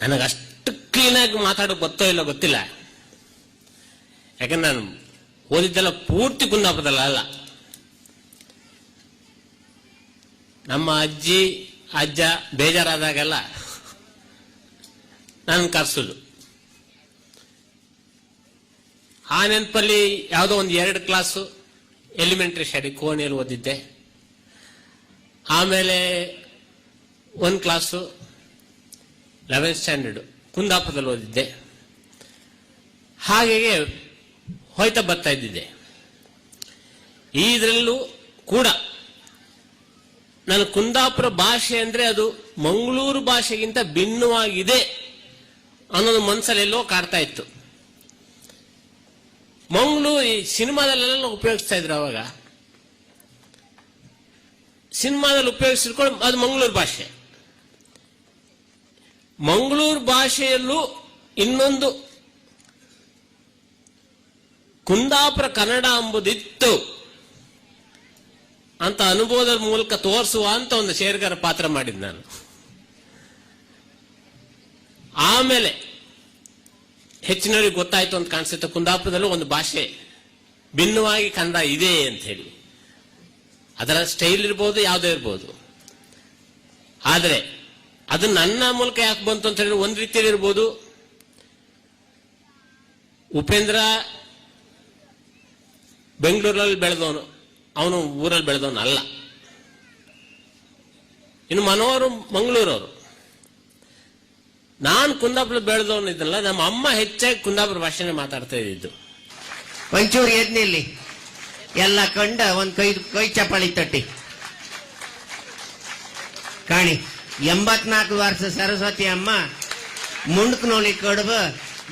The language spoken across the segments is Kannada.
ನನಗೆ ಅಷ್ಟು ಕ್ಲೀನಾಗಿ ಮಾತಾಡೋ ಗೊತ್ತೋ ಇಲ್ಲ ಗೊತ್ತಿಲ್ಲ. ಯಾಕಂದ್ರೆ ನಾನು ಓದಿದ್ದೆಲ್ಲ ಪೂರ್ತಿ ಕುಂದಾಪದಲ್ಲ ಅಲ್ಲ. ನಮ್ಮ ಅಜ್ಜಿ, ಅಜ್ಜ ಬೇಜಾರಾದಾಗೆಲ್ಲ ನಾನು ಕರ್ಸೋದು. ಆ ನೆನಪಲ್ಲಿ ಯಾವುದೋ ಒಂದು ಎರಡು ಕ್ಲಾಸು ಎಲಿಮೆಂಟ್ರಿ ಶಾಲೆ ಕೋಣೆಯಲ್ಲಿ ಓದಿದ್ದೆ. ಆಮೇಲೆ ಒಂದು ಕ್ಲಾಸು ಲೆವೆಂತ್ ಸ್ಟ್ಯಾಂಡರ್ಡ್ ಕುಂದಾಪುರದಲ್ಲಿ ಓದಿದ್ದೆ. ಹಾಗೆಯೇ ಹೋಯ್ತಾ ಬರ್ತಾ ಇದ್ದಿದ್ದೆ. ಇದರಲ್ಲೂ ಕೂಡ ನಾನು ಕುಂದಾಪುರ ಭಾಷೆ ಅಂದರೆ ಅದು ಮಂಗಳೂರು ಭಾಷೆಗಿಂತ ಭಿನ್ನವಾಗಿದೆ ಅನ್ನೋದು ಮನಸ್ಸಲ್ಲೆಲ್ಲೋ ಕಾಡ್ತಾ ಇತ್ತು. ಮಂಗಳೂರು ಈ ಸಿನಿಮಾದಲ್ಲೆಲ್ಲ ಉಪಯೋಗಿಸ್ತಾ ಇದ್ರು ಅವಾಗ. ಸಿನಿಮಾದಲ್ಲಿ ಉಪಯೋಗಿಸಿರ್ಕೊಂಡು ಅದು ಮಂಗಳೂರು ಭಾಷೆ. ಮಂಗಳೂರು ಭಾಷೆಯಲ್ಲೂ ಇನ್ನೊಂದು ಕುಂದಾಪುರ ಕನ್ನಡ ಎಂಬುದಿತ್ತು ಅಂತ ಅನುಭವದ ಮೂಲಕ ತೋರಿಸುವ ಅಂತ ಒಂದು ಶೇರ್ಗರ ಪಾತ್ರ ಮಾಡಿದ್ ನಾನು. ಆಮೇಲೆ ಹೆಚ್ಚಿನವರಿಗೆ ಗೊತ್ತಾಯ್ತು ಅಂತ ಕಾಣಿಸುತ್ತೆ, ಕುಂದಾಪುರದಲ್ಲೂ ಒಂದು ಭಾಷೆ ಭಿನ್ನವಾಗಿ ಕಂದ ಇದೆ ಅಂತ ಹೇಳಿ. ಅದರ ಸ್ಟೈಲ್ ಇರ್ಬೋದು, ಯಾವುದೇ ಇರ್ಬೋದು. ಆದರೆ ಅದು ನನ್ನ ಮೂಲಕ ಯಾಕೆ ಬಂತು ಅಂತ ಹೇಳಿದ್ರೆ ಒಂದ್ ರೀತಿಯಲ್ಲಿ ಇರ್ಬೋದು. ಉಪೇಂದ್ರ ಬೆಂಗಳೂರಲ್ಲಿ ಬೆಳೆದವನು, ಅವನು ಊರಲ್ಲಿ ಬೆಳೆದವನು ಅಲ್ಲ ಇನ್ನು ಮನೋರು ಮಂಗಳೂರವರು. ನಾನು ಕುಂದಾಪುರ ಬೆಳೆದವನು ಇದ್ದಲ್ಲ, ನಮ್ಮ ಅಮ್ಮ ಹೆಚ್ಚಾಗಿ ಕುಂದಾಪುರ ಭಾಷೆನೇ ಮಾತಾಡ್ತಾ ಇದ್ದಿದ್ದು. ಒಂಚೂರು ಎದ್ನಿಲ್ಲಿ? ಎಲ್ಲ ಕಂಡ ಒಂದು ಕೈ ಕೈ ಚಪಾಳಿ ತಟ್ಟಿ. ಕಾಣಿ. ಎಂಬತ್ನಾಲ್ಕು ವರ್ಷ ಸರಸ್ವತಿ ಅಮ್ಮ ಮುಂಡಕ್ ನೋಲಿ ಕಡುಬ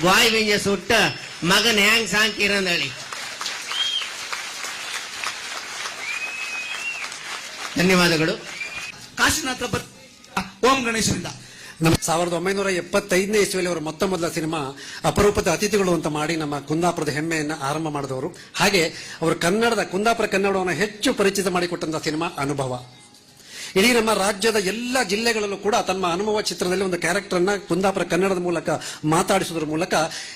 ಗಾಯ್ ಬಿಂಜ ಸುಟ್ಟ ಮಗನ್ ಹ್ಯಾಂಗ್ ಸಾಂಕಿರಂದಳಿ ಧನ್ಯವಾದಗಳು. ಕಾಶಿನಾಥ ಓಂ ಗಣೇಶನಿಂದ. ನಮ್ಮ ಸಾವಿರದ ಒಂಬೈನೂರ ಎಪ್ಪತ್ತೈದನೇ ಇಸ್ವಿಯಲ್ಲಿ ಅವರು ಮೊತ್ತ ಮೊದಲ ಸಿನಿಮಾ ಅಪರೂಪದ ಅತಿಥಿಗಳು ಅಂತ ಮಾಡಿ ನಮ್ಮ ಕುಂದಾಪುರದ ಹೆಮ್ಮೆಯನ್ನು ಆರಂಭ ಮಾಡಿದವರು. ಹಾಗೆ ಅವರು ಕನ್ನಡದ ಕುಂದಾಪುರ ಕನ್ನಡವನ್ನು ಹೆಚ್ಚು ಪರಿಚಿತ ಮಾಡಿಕೊಟ್ಟಂತಹ ಸಿನಿಮಾ ಅನುಭವ. ಇಡೀ ನಮ್ಮ ರಾಜ್ಯದ ಎಲ್ಲ ಜಿಲ್ಲೆಗಳಲ್ಲೂ ಕೂಡ ತಮ್ಮ ಅನುಭವ ಚಿತ್ರದಲ್ಲಿ ಒಂದು ಕ್ಯಾರೆಕ್ಟರ್ ಕುಂದಾಪುರ ಕನ್ನಡದ ಮೂಲಕ ಮಾತಾಡಿಸೋದ್ರ ಮೂಲಕ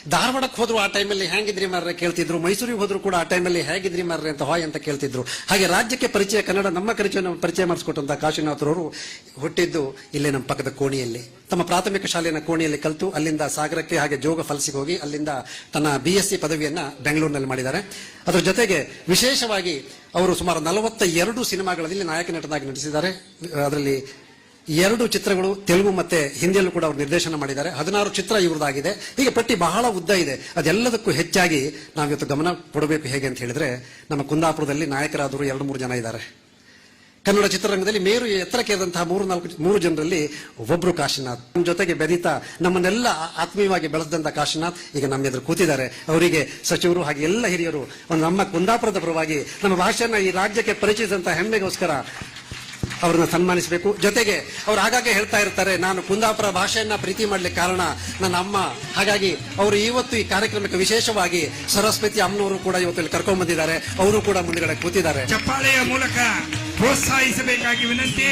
ಧಾರವಾಡಕ್ಕೆ ಹೋದ್ರು ಆ ಟೈಮಲ್ಲಿ ಹೇಗಿದ್ರಿ ಮಾರ್ರೆ ಕೇಳ್ತಿದ್ರು, ಮೈಸೂರಿಗೆ ಹೋದ್ರು ಕೂಡ ಆ ಟೈಮಲ್ಲಿ ಹೇಗಿದ್ರಿ ಮಾರ್ರೆ ಅಂತ ಹಾಯ್ ಅಂತ ಕೇಳ್ತಿದ್ರು. ಹಾಗೆ ರಾಜ್ಯಕ್ಕೆ ಪರಿಚಯ, ಕನ್ನಡ ನಮ್ಮ ಪರಿಚಯ ಪರಿಚಯ ಮಾಡಿಸ್ಕೊಟ್ಟಂತ ಕಾಶಿನಾಥರವರು ಹುಟ್ಟಿದ್ದು ಇಲ್ಲೇ ನಮ್ಮ ಪಕ್ಕದ ಕೋಣಿಯಲ್ಲಿ. ತಮ್ಮ ಪ್ರಾಥಮಿಕ ಶಾಲೆಯ ಕೋಣಿಯಲ್ಲಿ ಕಲಿತು ಅಲ್ಲಿಂದ ಸಾಗರಕ್ಕೆ ಹಾಗೆ ಜೋಗ ಫಲ್ಸಿಗೆ ಹೋಗಿ ಅಲ್ಲಿಂದ ತನ್ನ ಬಿ ಎಸ್ ಸಿ ಪದವಿಯನ್ನ ಬೆಂಗಳೂರಿನಲ್ಲಿ ಮಾಡಿದ್ದಾರೆ. ಅದರ ಜೊತೆಗೆ ವಿಶೇಷವಾಗಿ ಅವರು ಸುಮಾರು ನಲವತ್ತ ಎರಡು ಸಿನಿಮಾಗಳಲ್ಲಿ ನಾಯಕ ನಟನಾಗಿ ನಟಿಸಿದ್ದಾರೆ. ಅದರಲ್ಲಿ ಎರಡು ಚಿತ್ರಗಳು ತೆಲುಗು ಮತ್ತೆ ಹಿಂದಿಯಲ್ಲೂ ಕೂಡ ಅವರು ನಿರ್ದೇಶನ ಮಾಡಿದ್ದಾರೆ. ಹದಿನಾರು ಚಿತ್ರ ಇವ್ರದ್ದಾಗಿದೆ. ಹೀಗೆ ಪಟ್ಟಿ ಬಹಳ ಉದ್ದ ಇದೆ. ಅದೆಲ್ಲದಕ್ಕೂ ಹೆಚ್ಚಾಗಿ ನಾವಿವತ್ತು ಗಮನ ಕೊಡಬೇಕು ಹೇಗೆ ಅಂತ ಹೇಳಿದ್ರೆ, ನಮ್ಮ ಕುಂದಾಪುರದಲ್ಲಿ ನಾಯಕರಾದರು ಎರಡು ಮೂರು ಜನ ಇದ್ದಾರೆ. ಕನ್ನಡ ಚಿತ್ರರಂಗದಲ್ಲಿ ಮೇರು ಎತ್ತರಕ್ಕೇದಂತಹ ಮೂರು ನಾಲ್ಕು ಮೂರು ಜನರಲ್ಲಿ ಒಬ್ಬರು ಕಾಶಿನಾಥ್. ನಮ್ಮ ಜೊತೆಗೆ ಬೆರೀತಾ ನಮ್ಮನ್ನೆಲ್ಲ ಆತ್ಮೀಯವಾಗಿ ಬೆಳೆದಂತಹ ಕಾಶಿನಾಥ್ ಈಗ ನಮ್ಮ ಎದುರು ಕೂತಿದ್ದಾರೆ. ಅವರಿಗೆ ಸಚಿವರು ಹಾಗೆ ಎಲ್ಲ ಹಿರಿಯರು ಒಂದು ನಮ್ಮ ಕುಂದಾಪುರದ ಪರವಾಗಿ ನಮ್ಮ ಭಾಷೆಯನ್ನ ಈ ರಾಜ್ಯಕ್ಕೆ ಪರಿಚಯಿಸಿದಂತಹ ಹೆಮ್ಮೆಗೋಸ್ಕರ ಅವ್ರನ್ನ ಸನ್ಮಾನಿಸಬೇಕು. ಜೊತೆಗೆ ಅವ್ರು ಆಗಾಗ್ಗೆ ಹೇಳ್ತಾ ಇರ್ತಾರೆ, ನಾನು ಕುಂದಾಪುರ ಭಾಷೆಯನ್ನ ಪ್ರೀತಿ ಮಾಡ್ಲಿಕ್ಕೆ ಕಾರಣ ನನ್ನ ಅಮ್ಮ. ಹಾಗಾಗಿ ಅವರು ಇವತ್ತು ಈ ಕಾರ್ಯಕ್ರಮಕ್ಕೆ ವಿಶೇಷವಾಗಿ ಸರಸ್ವತಿ ಅಮ್ಮನವರು ಕೂಡ ಇವತ್ತು ಇಲ್ಲಿ ಕರ್ಕೊಂಡ್ ಬಂದಿದ್ದಾರೆ ಅವರು ಕೂಡ ಮುಂದೆಗಡೆ ಕೂತಿದ್ದಾರೆ. ಚಪ್ಪಾಳೆಯ ಮೂಲಕ ಪ್ರೋತ್ಸಾಹಿಸಬೇಕಾಗಿ ವಿನಂತಿ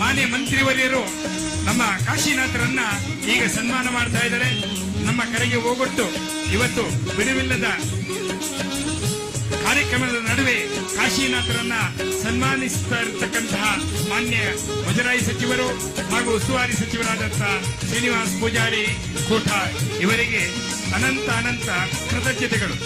ಮಾನ್ಯ ಮಂತ್ರಿವರ್ಯರು ನಮ್ಮ ಕಾಶಿನಾಥರನ್ನ ಈಗ ಸನ್ಮಾನ ಮಾಡ್ತಾ ಇದ್ದಾರೆ. ನಮ್ಮ ಕರೆಗೆ ಹೋಗೊಟ್ಟು ಇವತ್ತು ಬಿಡುವಿಲ್ಲದ ಕಾರ್ಯಕ್ರಮದ ನಡುವೆ ಕಾಶಿನಾಥರನ್ನ ಸನ್ಮಾನಿಸ್ತಾ ಇರತಕ್ಕಂತಹ ಮಾನ್ಯ ಮುಜರಾಯಿ ಸಚಿವರು ಹಾಗೂ ಉಸ್ತುವಾರಿ ಸಚಿವರಾದಂತಹ ಶ್ರೀನಿವಾಸ್ ಪೂಜಾರಿ ಕೂಟ ಇವರಿಗೆ ಅನಂತ ಅನಂತ ಕೃತಜ್ಞತೆಗಳು.